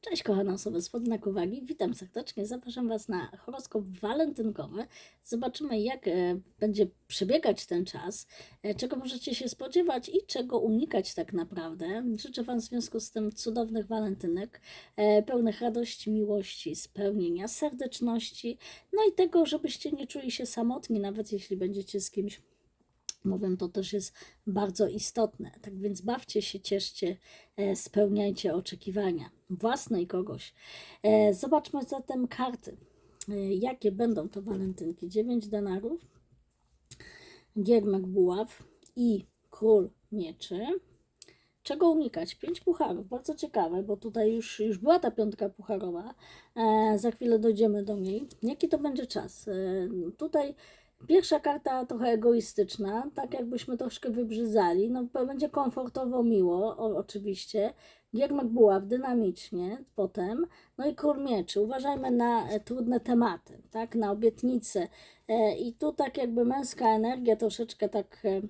Cześć kochane osoby spod znaku wagi, witam serdecznie, zapraszam Was na horoskop walentynkowy. Zobaczymy jak e, będzie przebiegać ten czas, e, czego możecie się spodziewać i czego unikać tak naprawdę. Życzę Wam w związku z tym cudownych walentynek, e, pełnych radości, miłości, spełnienia, serdeczności, no i tego, żebyście nie czuli się samotni, nawet jeśli będziecie z kimś Mówię, to też jest bardzo istotne. Tak więc bawcie się, cieszcie, e, spełniajcie oczekiwania własne i kogoś. E, Zobaczmy zatem karty. E, Jakie będą to walentynki? 9 denarów, giermek buław i król mieczy. Czego unikać? Pięć pucharów. Bardzo ciekawe, bo tutaj już, już była ta piątka pucharowa. E, za chwilę dojdziemy do niej. Jaki to będzie czas? E, tutaj Pierwsza karta trochę egoistyczna, tak jakbyśmy troszkę wybrzydzali. No, będzie komfortowo, miło, o, oczywiście. Giermek buław, dynamicznie potem. No i król mieczy. Uważajmy na e, trudne tematy, tak, na obietnice. E, I tu tak jakby męska energia troszeczkę tak e,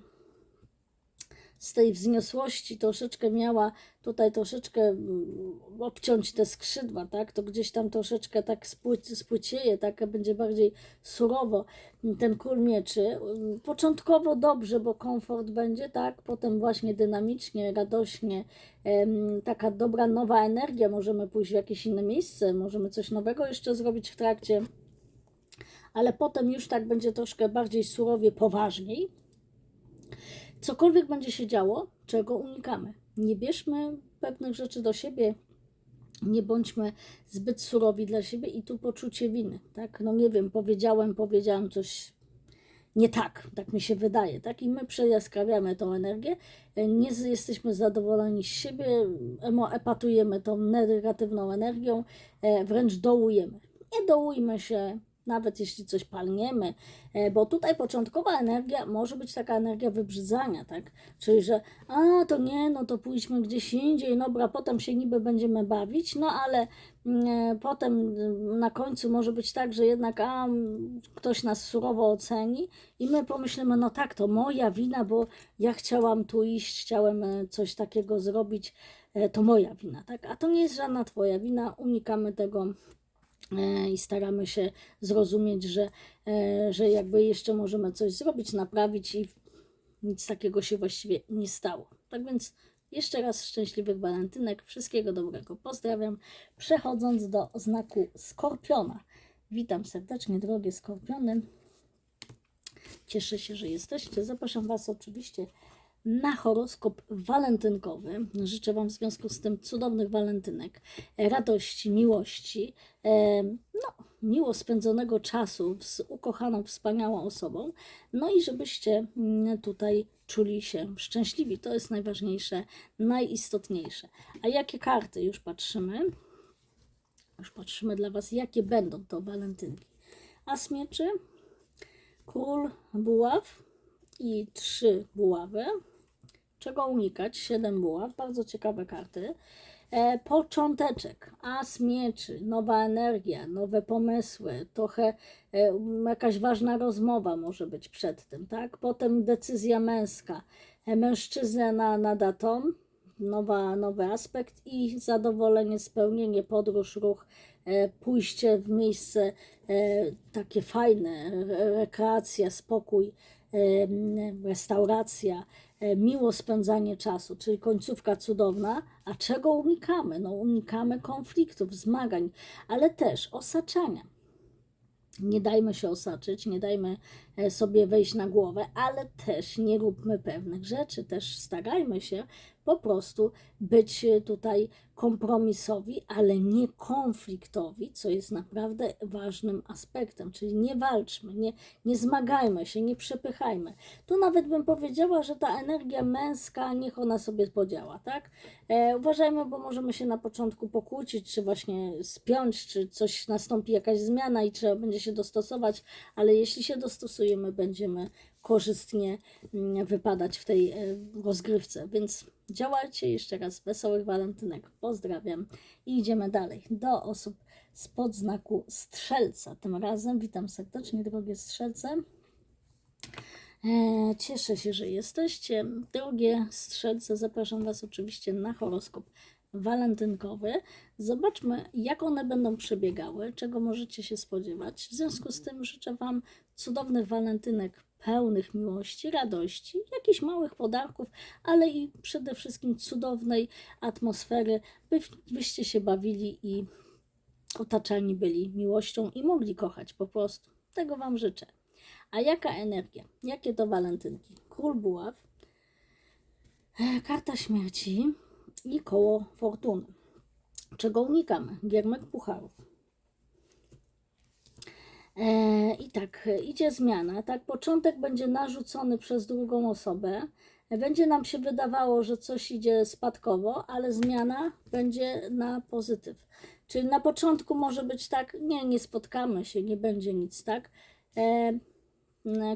z tej wzniosłości troszeczkę miała tutaj troszeczkę mm, obciąć te skrzydła, tak? To gdzieś tam troszeczkę tak spły- spłycieje, tak będzie bardziej surowo ten król mieczy. Początkowo dobrze, bo komfort będzie, tak? Potem właśnie dynamicznie, radośnie, taka dobra nowa energia, możemy pójść w jakieś inne miejsce, możemy coś nowego jeszcze zrobić w trakcie, ale potem już tak będzie troszkę bardziej surowie, poważniej cokolwiek będzie się działo, czego unikamy. Nie bierzmy pewnych rzeczy do siebie, nie bądźmy zbyt surowi dla siebie i tu poczucie winy, tak? No nie wiem, powiedziałem, powiedziałam coś nie tak, tak mi się wydaje, tak? I my przejaskrawiamy tą energię, nie jesteśmy zadowoleni z siebie, epatujemy tą negatywną energią, e, wręcz dołujemy. Nie dołujmy się, nawet jeśli coś palniemy, e, bo tutaj początkowa energia może być taka energia wybrzydzania, tak? Czyli, że a to nie, no to pójdźmy gdzieś indziej, dobra, potem się niby będziemy bawić, no ale mm, e, potem mm, na końcu może być tak, że jednak a, mm, ktoś nas surowo oceni i my pomyślimy, no tak, to moja wina, bo ja chciałam tu iść, chciałem e, coś takiego zrobić, to moja wina, tak? A to nie jest żadna twoja wina, unikamy tego i staramy się zrozumieć, że, e, że jakby jeszcze możemy coś zrobić, naprawić i nic takiego się właściwie nie stało. Tak więc jeszcze raz szczęśliwych walentynek, wszystkiego dobrego. Pozdrawiam. Przechodząc do znaku skorpiona. Witam serdecznie, drogie skorpiony. Cieszę się, że jesteście. Zapraszam Was oczywiście na horoskop walentynkowy. Życzę Wam w związku z tym cudownych walentynek, radości, miłości, e, no, miło spędzonego czasu z ukochaną, wspaniałą osobą, no i żebyście mm, tutaj czuli się szczęśliwi. To jest najważniejsze, najistotniejsze. A jakie karty już patrzymy? Już patrzymy dla Was, jakie będą to walentynki. As mieczy, król buław i trzy buławy. Czego unikać? Siedem buław, bardzo ciekawe karty. E, począteczek, as mieczy, nowa energia, nowe pomysły, trochę e, jakaś ważna rozmowa może być przed tym, tak? Potem decyzja męska, e, mężczyzna na, na datą, nowa, nowy aspekt i zadowolenie, spełnienie, podróż, ruch, e, pójście w miejsce e, takie fajne, re- rekreacja, spokój, restauracja, e, miło spędzanie czasu, czyli końcówka cudowna, a czego unikamy? No unikamy konfliktów, zmagań, ale też osaczania. Nie dajmy się osaczyć, nie dajmy sobie wejść na głowę, ale też nie róbmy pewnych rzeczy. Też starajmy się po prostu być e, tutaj kompromisowi, ale nie konfliktowi, co jest naprawdę ważnym aspektem. Czyli nie walczmy, nie, nie zmagajmy się, nie przepychajmy. Tu nawet bym powiedziała, że ta energia męska, niech ona sobie podziała, tak? E, uważajmy, bo możemy się na początku pokłócić, czy właśnie spiąć, czy coś nastąpi, jakaś zmiana i trzeba będzie się dostosować, ale jeśli się dostosujemy, będziemy korzystnie mm, wypadać w tej e, rozgrywce. Więc działajcie jeszcze raz. Wesołych walentynek. Pozdrawiam i idziemy dalej do osób spod znaku strzelca. Tym razem witam serdecznie, drogie strzelce. E, Cieszę się, że jesteście. Drogie strzelce, zapraszam Was oczywiście na horoskop walentynkowy. Zobaczmy, jak one będą przebiegały, czego możecie się spodziewać. W związku z tym życzę Wam cudownych walentynek, pełnych miłości, radości, jakichś małych podarków, ale i przede wszystkim cudownej atmosfery, by, byście się bawili i otaczani byli miłością i mogli kochać po prostu. Tego Wam życzę. A jaka energia? Jakie to walentynki? Król buław, e, karta śmierci i koło fortuny. Czego unikamy? Giermek pucharów. E, I tak, idzie zmiana, tak? Początek będzie narzucony przez drugą osobę. Będzie nam się wydawało, że coś idzie spadkowo, ale zmiana będzie na pozytyw. Czyli na początku może być tak, nie, nie spotkamy się, nie będzie nic, tak? E,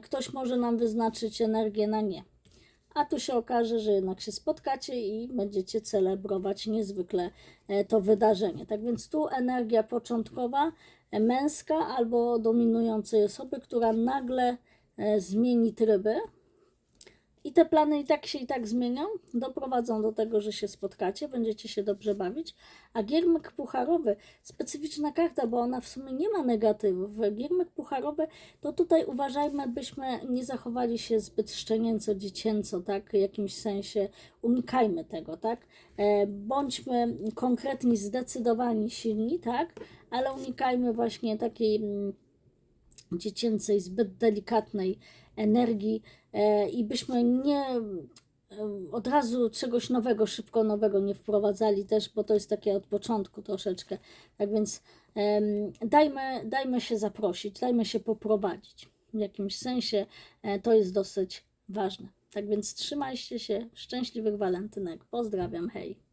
ktoś może nam wyznaczyć energię na nie. A tu się okaże, że jednak się spotkacie i będziecie celebrować niezwykle e, to wydarzenie. Tak więc tu energia początkowa, e, męska albo dominującej osoby, która nagle e, zmieni tryby. Te plany i tak się i tak zmienią, doprowadzą do tego, że się spotkacie, będziecie się dobrze bawić. A giermek pucharowy, specyficzna karta, bo ona w sumie nie ma negatywów. Giermek pucharowy, to tutaj uważajmy, byśmy nie zachowali się zbyt szczenięco, dziecięco, tak, w jakimś sensie. Unikajmy tego, tak. E, bądźmy konkretni, zdecydowani, silni, tak, ale unikajmy właśnie takiej mm, dziecięcej, zbyt delikatnej energii e, i byśmy nie e, od razu czegoś nowego, szybko nowego nie wprowadzali też, bo to jest takie od początku troszeczkę. Tak więc dajmy, dajmy się zaprosić, dajmy się poprowadzić. W jakimś sensie e, to jest dosyć ważne. Tak więc trzymajcie się, szczęśliwych walentynek. Pozdrawiam, hej.